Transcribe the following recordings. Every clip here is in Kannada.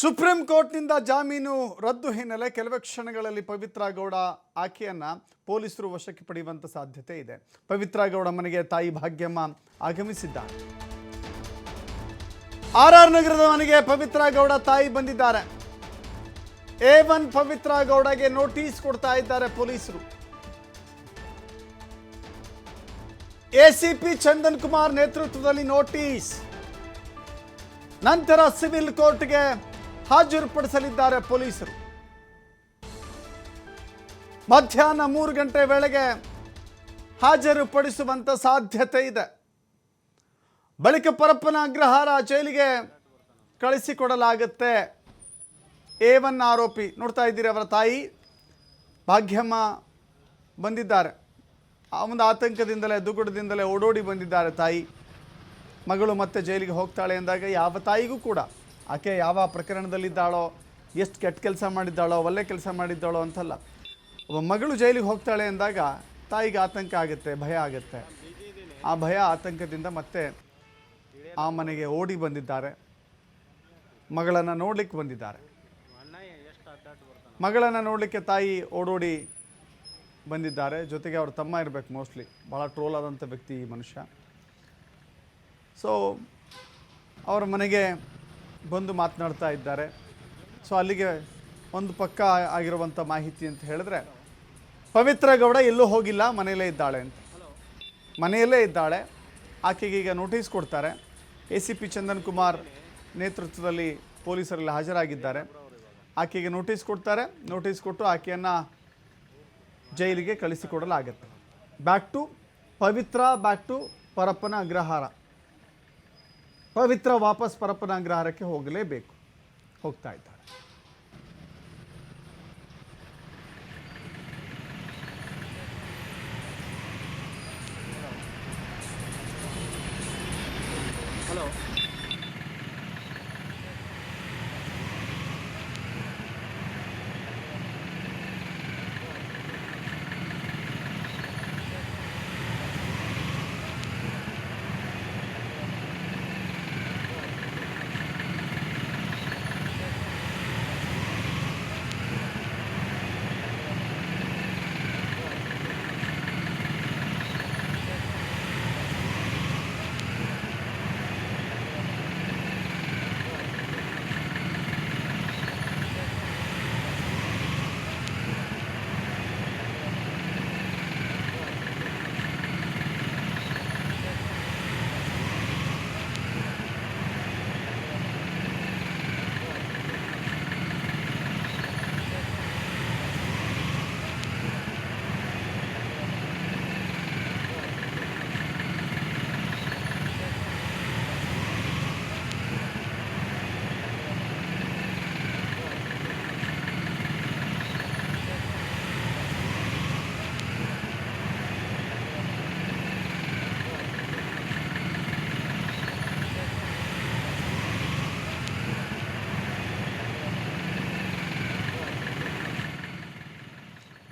ಸುಪ್ರೀಂ ಕೋರ್ಟ್ನಿಂದ ಜಾಮೀನು ರದ್ದು ಹಿನ್ನೆಲೆ ಕೆಲವೇ ಕ್ಷಣಗಳಲ್ಲಿ ಪವಿತ್ರ ಗೌಡ ಆಕೆಯನ್ನ ಪೊಲೀಸರು ವಶಕ್ಕೆ ಪಡೆಯುವಂತ ಸಾಧ್ಯತೆ ಇದೆ. ಪವಿತ್ರ ಗೌಡ ಮನೆಗೆ ತಾಯಿ ಭಾಗ್ಯಮ್ಮ ಆಗಮಿಸಿದ್ದಾರೆ. ಆರ್ ಆರ್ ನಗರದ ಮನೆಗೆ ಪವಿತ್ರ ಗೌಡ ತಾಯಿ ಬಂದಿದ್ದಾರೆ. ಎ ಒನ್ ಪವಿತ್ರ ಗೌಡಗೆ ನೋಟಿಸ್ ಕೊಡ್ತಾ ಇದ್ದಾರೆ ಪೊಲೀಸರು. ಎಸಿಪಿ ಚಂದನ್ ಕುಮಾರ್ ನೇತೃತ್ವದಲ್ಲಿ ನೋಟಿಸ್. ನಂತರ ಸಿವಿಲ್ ಕೋರ್ಟ್ಗೆ ಹಾಜರುಪಡಿಸಲಿದ್ದಾರೆ ಪೊಲೀಸರು. ಮಧ್ಯಾಹ್ನ ಮೂರು ಗಂಟೆ ವೇಳೆಗೆ ಹಾಜರುಪಡಿಸುವಂಥ ಸಾಧ್ಯತೆ ಇದೆ. ಬಳಿಕ ಪರಪ್ಪನ ಅಗ್ರಹಾರ ಜೈಲಿಗೆ ಕಳಿಸಿಕೊಡಲಾಗುತ್ತೆ. ಎ ಒನ್ ಆರೋಪಿ, ನೋಡ್ತಾ ಇದ್ದೀರಿ ಅವರ ತಾಯಿ. ಭಾಗ್ಯಮ್ಮ ಬಂದಿದ್ದಾರೆ. ಆ ಒಂದು ಆತಂಕದಿಂದಲೇ ದುಗುಡದಿಂದಲೇ ಓಡೋಡಿ ಬಂದಿದ್ದಾರೆ ತಾಯಿ. ಮಗಳು ಮತ್ತೆ ಜೈಲಿಗೆ ಹೋಗ್ತಾಳೆ ಅಂದಾಗ ಯಾವ ತಾಯಿಗೂ ಕೂಡ ಆಕೆ ಯಾವ ಪ್ರಕರಣದಲ್ಲಿದ್ದಾಳೋ, ಎಷ್ಟು ಕೆಟ್ಟ ಕೆಲಸ ಮಾಡಿದ್ದಾಳೋ, ಒಳ್ಳೆ ಕೆಲಸ ಮಾಡಿದ್ದಾಳೋ ಅಂತಲ್ಲ ಒಬ್ಬ ಮಗಳು ಜೈಲಿಗೆ ಹೋಗ್ತಾಳೆ ಅಂದಾಗ ತಾಯಿಗೆ ಆತಂಕ ಆಗುತ್ತೆ, ಭಯ ಆಗುತ್ತೆ. ಆ ಭಯ, ಆತಂಕದಿಂದ ಮತ್ತೆ ಆ ಮನೆಗೆ ಓಡಿ ಬಂದಿದ್ದಾರೆ. ಮಗಳನ್ನು ನೋಡಲಿಕ್ಕೆ ಬಂದಿದ್ದಾರೆ. ಮಗಳನ್ನು ನೋಡಲಿಕ್ಕೆ ತಾಯಿ ಓಡೋಡಿ ಬಂದಿದ್ದಾರೆ. ಜೊತೆಗೆ ಅವ್ರ ತಮ್ಮ ಇರಬೇಕು ಮೋಸ್ಟ್ಲಿ. ಭಾಳ ಟ್ರೋಲ್ ಆದಂಥ ವ್ಯಕ್ತಿ ಈ ಮನುಷ್ಯ. ಸೊ ಅವರ ಮನೆಗೆ ಬಂದು ಮಾತನಾಡ್ತಾ ಇದ್ದಾರೆ. ಸೊ ಅಲ್ಲಿಗೆ ಒಂದು ಪಕ್ಕ ಆಗಿರುವಂಥ ಮಾಹಿತಿ ಅಂತ ಹೇಳಿದ್ರೆ, ಪವಿತ್ರ ಗೌಡ ಎಲ್ಲೂ ಹೋಗಿಲ್ಲ, ಮನೆಯಲ್ಲೇ ಇದ್ದಾಳೆ ಅಂತ. ಮನೆಯಲ್ಲೇ ಇದ್ದಾಳೆ. ಆಕೆಗೆ ಈಗ ನೋಟಿಸ್ ಕೊಡ್ತಾರೆ. A C P Chandan Kumar ನೇತೃತ್ವದಲ್ಲಿ ಪೊಲೀಸರೆಲ್ಲ ಹಾಜರಾಗಿದ್ದಾರೆ. ಆಕೆಗೆ ನೋಟಿಸ್ ಕೊಡ್ತಾರೆ. ನೋಟಿಸ್ ಕೊಟ್ಟು ಆಕೆಯನ್ನು ಜೈಲಿಗೆ ಕಳಿಸಿಕೊಡಲಾಗುತ್ತೆ. Back to Pavitra back to Parappana Agrahara. Pavitra ವಾಪಸ್ ಪರಪ್ಪನ ಅಗ್ರಹಾರಕ್ಕೆ ಹೋಗಲೇಬೇಕು. ಹೋಗ್ತಾ ಇದ್ದಾರೆ.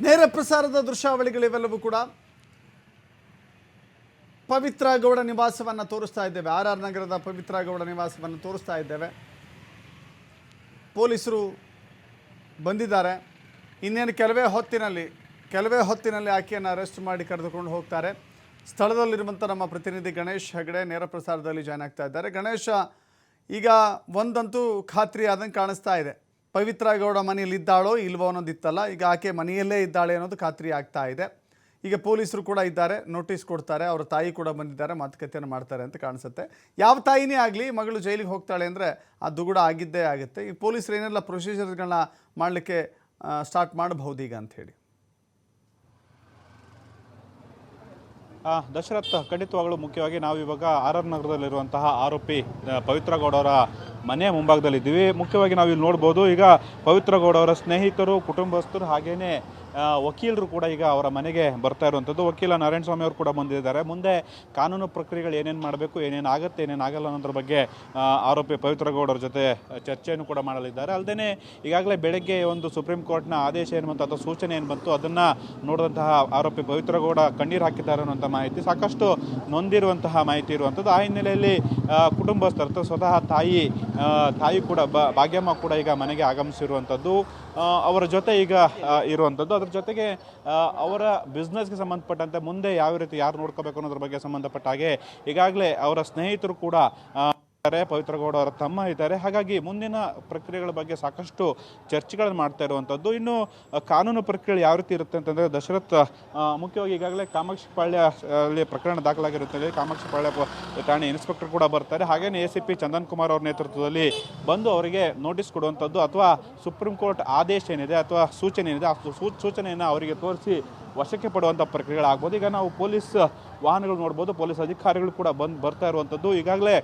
ನೇರ ಪ್ರಸಾರದ ದೃಶ್ಯಾವಳಿಗಳಿವೆಲ್ಲವೂ ಕೂಡ ಪವಿತ್ರ ಗೌಡ ನಿವಾಸವನ್ನು ತೋರಿಸ್ತಾ ಇದ್ದೇವೆ. ಆರ್ ಆರ್ ನಗರದ ಪವಿತ್ರ ಗೌಡ ನಿವಾಸವನ್ನು ತೋರಿಸ್ತಾ ಇದ್ದೇವೆ. ಪೊಲೀಸರು ಬಂದಿದ್ದಾರೆ. ಇನ್ನೇನು ಕೆಲವೇ ಹೊತ್ತಿನಲ್ಲಿ ಕೆಲವೇ ಹೊತ್ತಿನಲ್ಲಿ ಆಕೆಯನ್ನು ಅರೆಸ್ಟ್ ಮಾಡಿ ಕರೆದುಕೊಂಡು ಹೋಗ್ತಾರೆ. ಸ್ಥಳದಲ್ಲಿರುವಂಥ ನಮ್ಮ ಪ್ರತಿನಿಧಿ ಗಣೇಶ್ ಹೆಗಡೆ ನೇರ ಪ್ರಸಾರದಲ್ಲಿ ಜಾಯ್ನ್ ಆಗ್ತಾ ಇದ್ದಾರೆ. ಗಣೇಶ, ಈಗ ಒಂದಂತೂ ಖಾತ್ರಿ ಆದಂಗೆ ಕಾಣಿಸ್ತಾ ಇದೆ. ಪವಿತ್ರ ಗೌಡ ಮನೆಯಲ್ಲಿ ಇದ್ದಾಳೋ ಇಲ್ವೋ ಅನ್ನೋದಿತ್ತಲ್ಲ, ಈಗ ಆಕೆ ಮನೆಯಲ್ಲೇ ಇದ್ದಾಳೆ ಅನ್ನೋದು ಖಾತ್ರಿ ಆಗ್ತಾ ಇದೆ. ಈಗ ಪೊಲೀಸರು ಕೂಡ ಇದ್ದಾರೆ, ನೋಟಿಸ್ ಕೊಡ್ತಾರೆ, ಅವರ ತಾಯಿ ಕೂಡ ಬಂದಿದ್ದಾರೆ, ಮಾತುಕತೆಯನ್ನು ಮಾಡ್ತಾರೆ ಅಂತ ಕಾಣಿಸುತ್ತೆ. ಯಾವ ತಾಯಿನೇ ಆಗಲಿ, ಮಗಳು ಜೈಲಿಗೆ ಹೋಗ್ತಾಳೆ ಅಂದರೆ ಆ ದುಗುಡ ಆಗಿದ್ದೇ ಆಗುತ್ತೆ. ಈ ಪೊಲೀಸರು ಏನೆಲ್ಲ ಪ್ರೊಸೀಜರ್ಗಳನ್ನ ಮಾಡಲಿಕ್ಕೆ ಸ್ಟಾರ್ಟ್ ಮಾಡಬಹುದು ಈಗ ಅಂಥೇಳಿ ದಶರಥ್ ಖಂಡಿತವಾಗಲೂ ಮುಖ್ಯವಾಗಿ ನಾವು ಇವಾಗ ಆರ್ ಆರ್ ನಗರದಲ್ಲಿರುವಂತಹ ಆರೋಪಿ ಪವಿತ್ರ ಗೌಡ ಮುಂಭಾಗದಲ್ಲಿ ಮುಂಭಾಗದಲ್ಲಿದ್ದೀವಿ. ಮುಖ್ಯವಾಗಿ ನಾವು ಇಲ್ಲಿ ನೋಡ್ಬೋದು ಈಗ ಪವಿತ್ರ ಗೌಡ ಅವರ ಸ್ನೇಹಿತರು ಕುಟುಂಬಸ್ಥರು ಹಾಗೇನೆ ಆ, ವಕೀಲರು ಕೂಡ ಈಗ ಅವರ ಮನೆಗೆ ಬರ್ತಾ ಇರುವಂಥದ್ದು. ವಕೀಲ ನಾರಾಯಣ ಸ್ವಾಮಿ ಅವರು ಕೂಡ ಬಂದಿದ್ದಾರೆ. ಮುಂದೆ ಕಾನೂನು ಪ್ರಕ್ರಿಯೆಗಳು ಏನೇನು ಮಾಡಬೇಕು, ಏನೇನು ಆಗುತ್ತೆ, ಏನೇನು ಆಗಲ್ಲ ಅನ್ನೋದ್ರ ಬಗ್ಗೆ ಆರೋಪಿ ಪವಿತ್ರಗೌಡರ ಜೊತೆ ಚರ್ಚೆಯನ್ನು ಕೂಡ ಮಾಡಲಿದ್ದಾರೆ. ಅಲ್ಲದೆ ಈಗಾಗಲೇ ಬೆಳಗ್ಗೆ ಒಂದು ಸುಪ್ರೀಂ ಕೋರ್ಟ್ನ ಆದೇಶ ಏನು ಬಂತು, ಅಥವಾ ಸೂಚನೆ ಏನು ಬಂತು, ಅದನ್ನು ನೋಡಿದಂತಹ ಆರೋಪಿ ಪವಿತ್ರಗೌಡ ಕಣ್ಣೀರು ಹಾಕಿದ್ದಾರೆ ಅನ್ನುವಂಥ ಮಾಹಿತಿ, ಸಾಕಷ್ಟು ನೊಂದಿರುವಂತಹ ಮಾಹಿತಿ ಇರುವಂಥದ್ದು. ಆ ಹಿನ್ನೆಲೆಯಲ್ಲಿ ಕುಟುಂಬಸ್ಥರ ಸ್ವತಃ ತಾಯಿ ತಾಯಿ ಕೂಡ ಭಾಗ್ಯಮ್ಮ ಕೂಡ ಈಗ ಮನೆಗೆ ಆಗಮಿಸಿರುವಂಥದ್ದು. ಅವರ ಜೊತೆ ಈಗ ಇರುವಂಥದ್ದು. ಅದ್ರ ಜೊತೆಗೆ ಅವರ ಬಿಸ್ನೆಸ್ಗೆ ಸಂಬಂಧಪಟ್ಟಂತೆ ಮುಂದೆ ಯಾವ ರೀತಿ ಯಾರು ನೋಡ್ಕೋಬೇಕು ಅನ್ನೋದ್ರ ಬಗ್ಗೆ ಸಂಬಂಧಪಟ್ಟ ಹಾಗೆ ಈಗಾಗಲೇ ಅವರ ಸ್ನೇಹಿತರು ಕೂಡ ಇದ್ದಾರೆ, ಪವಿತ್ರ ಗೌಡ ಅವರ ತಮ್ಮ ಇದ್ದಾರೆ. ಹಾಗಾಗಿ ಮುಂದಿನ ಪ್ರಕ್ರಿಯೆಗಳ ಬಗ್ಗೆ ಸಾಕಷ್ಟು ಚರ್ಚೆಗಳನ್ನು ಮಾಡ್ತಾ ಇರುವಂಥದ್ದು. ಇನ್ನು ಕಾನೂನು ಪ್ರಕ್ರಿಯೆ ಯಾವ ರೀತಿ ಇರುತ್ತೆ ಅಂತಂದರೆ ದಶರಥ್ ಮುಖ್ಯವಾಗಿ ಈಗಾಗಲೇ ಕಾಮಾಕ್ಷಿ ಪಾಳ್ಯ ಅಲ್ಲಿ ಪ್ರಕರಣ ದಾಖಲಾಗಿರುತ್ತದೆ ಕಾಮಾಕ್ಷಿ ಪಾಳ್ಯ ಠಾಣೆ ಇನ್ಸ್ಪೆಕ್ಟರ್ ಕೂಡ ಬರ್ತಾರೆ. ಹಾಗೇನೇ A C P Chandan Kumar ಅವರ ನೇತೃತ್ವದಲ್ಲಿ ಬಂದು ಅವರಿಗೆ ನೋಟಿಸ್ ಕೊಡುವಂಥದ್ದು ಅಥವಾ ಸುಪ್ರೀಂ ಕೋರ್ಟ್ ಆದೇಶ ಏನಿದೆ ಅಥವಾ ಸೂಚನೆ ಏನಿದೆ, ಆ ಸೂಚನೆಯನ್ನು ಅವರಿಗೆ ತೋರಿಸಿ ವಶಕ್ಕೆ ಪಡುವಂಥ ಪ್ರಕ್ರಿಯೆಗಳಾಗ್ಬೋದು. ಈಗ ನಾವು ಪೊಲೀಸ್ ವಾಹನಗಳು ನೋಡ್ಬೋದು, ಪೊಲೀಸ್ ಅಧಿಕಾರಿಗಳು ಕೂಡ ಬಂದು ಬರ್ತಾ ಇರುವಂಥದ್ದು. ಈಗಾಗಲೇ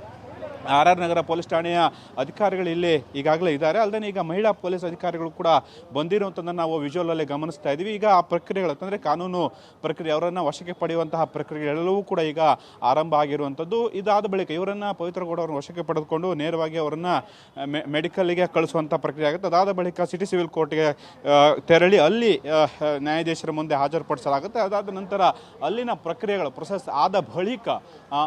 ಆರ್ ಆರ್ ನಗರ ಪೊಲೀಸ್ ಠಾಣೆಯ ಅಧಿಕಾರಿಗಳು ಇಲ್ಲಿ ಈಗಾಗಲೇ ಇದ್ದಾರೆ. ಅಲ್ಲದೆ ಈಗ ಮಹಿಳಾ ಪೊಲೀಸ್ ಅಧಿಕಾರಿಗಳು ಕೂಡ ಬಂದಿರುವಂಥದ್ದನ್ನು ನಾವು ವಿಜುವಲಲ್ಲೇ ಗಮನಿಸ್ತಾ ಇದ್ದೀವಿ. ಈಗ ಆ ಪ್ರಕ್ರಿಯೆಗಳು, ಅಂತಂದರೆ ಕಾನೂನು ಪ್ರಕ್ರಿಯೆ, ಅವರನ್ನು ವಶಕ್ಕೆ ಪಡೆಯುವಂತಹ ಪ್ರಕ್ರಿಯೆಗಳೆಲ್ಲವೂ ಕೂಡ ಈಗ ಆರಂಭ ಆಗಿರುವಂಥದ್ದು ಇದಾದ ಬಳಿಕ ಇವರನ್ನು ಪವಿತ್ರ ಗೌಡ ಅವರನ್ನು ವಶಕ್ಕೆ ಪಡೆದುಕೊಂಡು ನೇರವಾಗಿ ಅವರನ್ನು ಮೆಡಿಕಲ್ಗೆ ಕಳಿಸುವಂಥ ಪ್ರಕ್ರಿಯೆ ಆಗುತ್ತೆ. ಅದಾದ ಬಳಿಕ ಸಿಟಿ ಸಿವಿಲ್ ಕೋರ್ಟ್ಗೆ ತೆರಳಿ ಅಲ್ಲಿ ನ್ಯಾಯಾಧೀಶರ ಮುಂದೆ ಹಾಜರುಪಡಿಸಲಾಗುತ್ತೆ. ಅದಾದ ನಂತರ ಅಲ್ಲಿನ ಪ್ರಕ್ರಿಯೆಗಳು ಪ್ರೊಸೆಸ್ ಆದ ಬಳಿಕ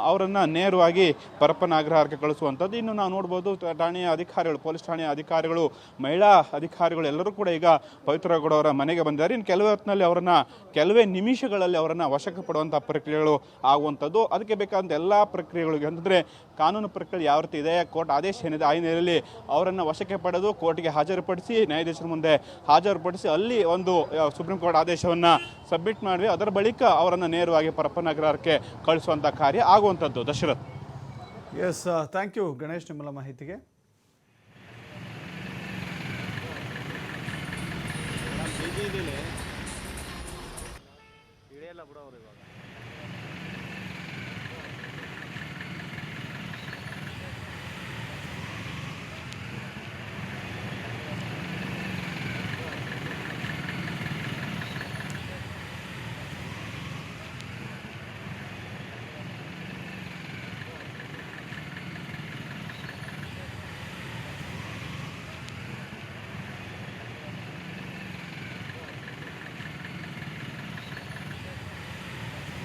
ಅವರನ್ನು ನೇರವಾಗಿ ಪರಪ್ಪನ ಅಗ್ರಹಾರಕ್ಕೆ ಕಳಿಸುವಂಥದ್ದು. ಇನ್ನು ನಾವು ನೋಡ್ಬೋದು ಠಾಣೆಯ ಅಧಿಕಾರಿಗಳು, ಪೊಲೀಸ್ ಠಾಣೆಯ ಅಧಿಕಾರಿಗಳು, ಮಹಿಳಾ ಅಧಿಕಾರಿಗಳು ಎಲ್ಲರೂ ಕೂಡ ಈಗ ಪವಿತ್ರ ಗೌಡ ಅವರ ಮನೆಗೆ ಬಂದಿದ್ದಾರೆ. ಇನ್ನು ಕೆಲವೇ ಹೊತ್ತಿನಲ್ಲಿ ಅವರನ್ನು, ಕೆಲವೇ ನಿಮಿಷಗಳಲ್ಲಿ ಅವರನ್ನು ವಶಕ್ಕೆ ಪಡುವಂಥ ಪ್ರಕ್ರಿಯೆಗಳು ಆಗುವಂಥದ್ದು. ಅದಕ್ಕೆ ಬೇಕಾದಂಥ ಎಲ್ಲ ಪ್ರಕ್ರಿಯೆಗಳಿಗೆ ಅಂತಂದರೆ ಕಾನೂನು ಪ್ರಕ್ರಿಯೆ ಯಾವ ರೀತಿ ಇದೆ, ಕೋರ್ಟ್ ಆದೇಶ ಏನಿದೆ, ಆ ಅವರನ್ನು ವಶಕ್ಕೆ ಪಡೆದು ಕೋರ್ಟ್ಗೆ ಹಾಜರುಪಡಿಸಿ, ನ್ಯಾಯಾಧೀಶರ ಮುಂದೆ ಹಾಜರುಪಡಿಸಿ, ಅಲ್ಲಿ ಒಂದು ಸುಪ್ರೀಂ ಕೋರ್ಟ್ ಆದೇಶವನ್ನು ಸಬ್ಮಿಟ್ ಮಾಡಿ ಅದರ ಬಳಿಕ ಅವರನ್ನು ನೇರವಾಗಿ ಪರಪ್ಪನಗರಕ್ಕೆ ಕಳಿಸುವಂಥ ಕಾರ್ಯ ಆಗುವಂಥದ್ದು. Dasharath. Yes thank you Ganesh ನಿಮ್ಮಲ್ಲ ಮಾಹಿತಿಗೆ ಇಳಿಯಲ್ಲ ಬಿಡೋರು ಇವಾಗ.